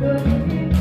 Música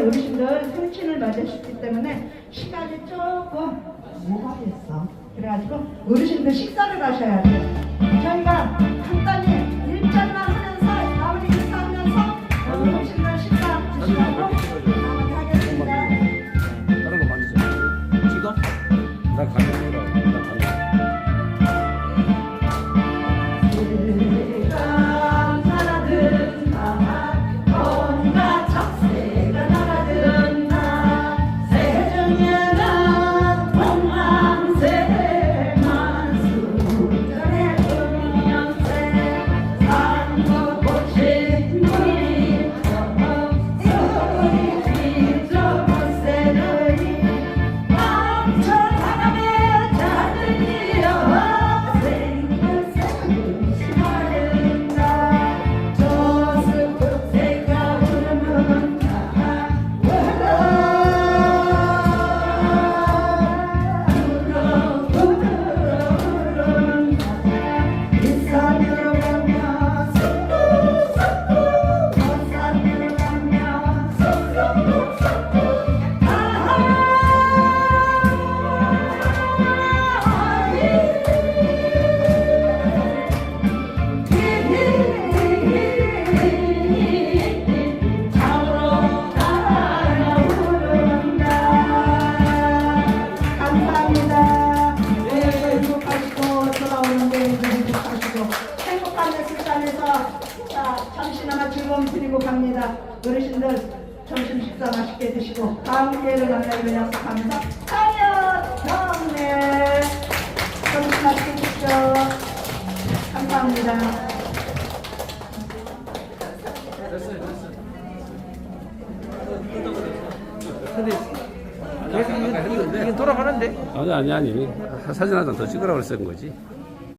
어르신들 생신을 맞으셨기 때문에 시간이 조금 오버됐어 그래가지고 어르신들 식사를 하셔야 돼요 저희가 간단히 일장만 하면서 마무리 인사하면서 어르신들 식사 드시라고 마무리 하겠습니다 다른 거 만지자. 지금? 나 가져 Yeah. 식사 맛있게 드시고 다음 기회를 만나기로 약속하면서 사연 경례 점심 맛있게 드십시오. 감사합니다. 근데 이게 돌아가는데? 아니 아니 아니 사진 한 장 더 찍으라고 쓴 거지